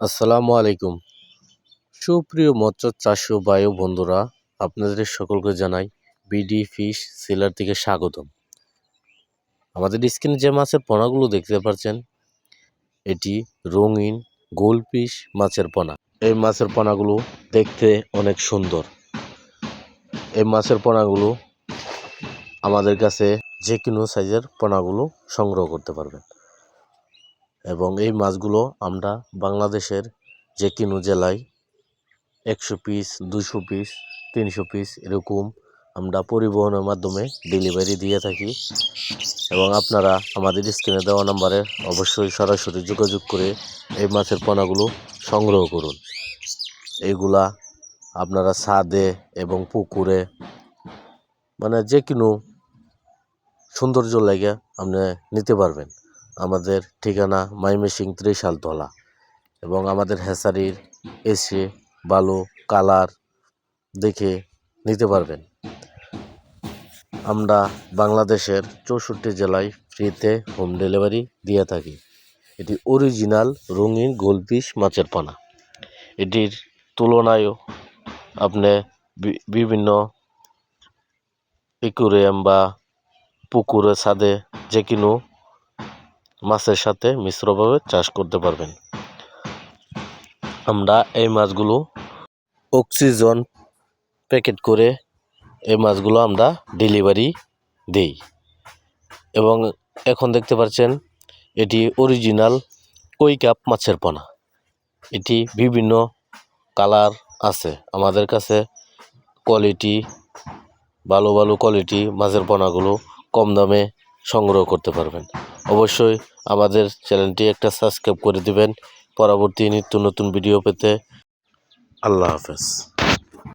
আসসালামু আলাইকুম। সুপ্রিয় মৎস্য চাষী বায়ু বন্ধুরা, আপনাদের সকলকে জানাই বিডি ফিশ সেলার থেকে স্বাগতম। আমাদের স্ক্রিনে যে মাছের পোনাগুলো দেখতে পাচ্ছেন, এটি রঙিন গোলফিশ মাছের পোনা। এই মাছের পোনাগুলো দেখতে অনেক সুন্দর। এই মাছের পোনাগুলো আমাদের কাছে যে কোনো সাইজের পোনাগুলো সংগ্রহ করতে পারবেন। এবং এই মাছগুলো আমরা বাংলাদেশের যে কোনো জেলায় একশো পিস, দুশো পিস, তিনশো পিস এরকম আমরা পরিবহনের মাধ্যমে ডেলিভারি দিয়ে থাকি। এবং আপনারা আমাদের স্ক্রিনে দেওয়া নাম্বারে অবশ্যই সরাসরি যোগাযোগ করে এই মাছের পোনাগুলো সংগ্রহ করুন। এইগুলা আপনারা ছাদে এবং পুকুরে মানে যে কোনো সৌন্দর্য লাগে আপনি নিতে পারবেন। আমাদের ঠিকানা মাইমেসিং ত্রিশালতলা এবং আমাদের হ্যাসারির এসে বালু, কালার দেখে নিতে পারবেন। আমরা বাংলাদেশের চৌষট্টি জেলায় ফ্রিতে হোম ডেলিভারি দিয়ে থাকি। এটি অরিজিনাল রঙিন গোলপিস মাছের পানা। এটির তুলনায়ও আপনি বিভিন্ন একুরিয়াম বা পুকুরে ছাদে যে কোনো মাছের সাথে মিশ্রভাবে চাষ করতে পারবেন। আমরা এই মাছগুলো অক্সিজন প্যাকেট করে এই মাছগুলো আমরা ডেলিভারি দেই। এবং এখন দেখতে পাচ্ছেন, এটি অরিজিনাল কই কাপ মাছের পোনা। এটি বিভিন্ন কালার আছে। আমাদের কাছে কোয়ালিটি, ভালো ভালো কোয়ালিটি মাছের পোনাগুলো কম দামে সংগ্রহ করতে পারবেন। অবশ্যই আমাদের চ্যানেলটি একটা সাবস্ক্রাইব করে দিবেন। পরবর্তী নিত্য নতুন ভিডিও পেতে আল্লাহ হাফেজ।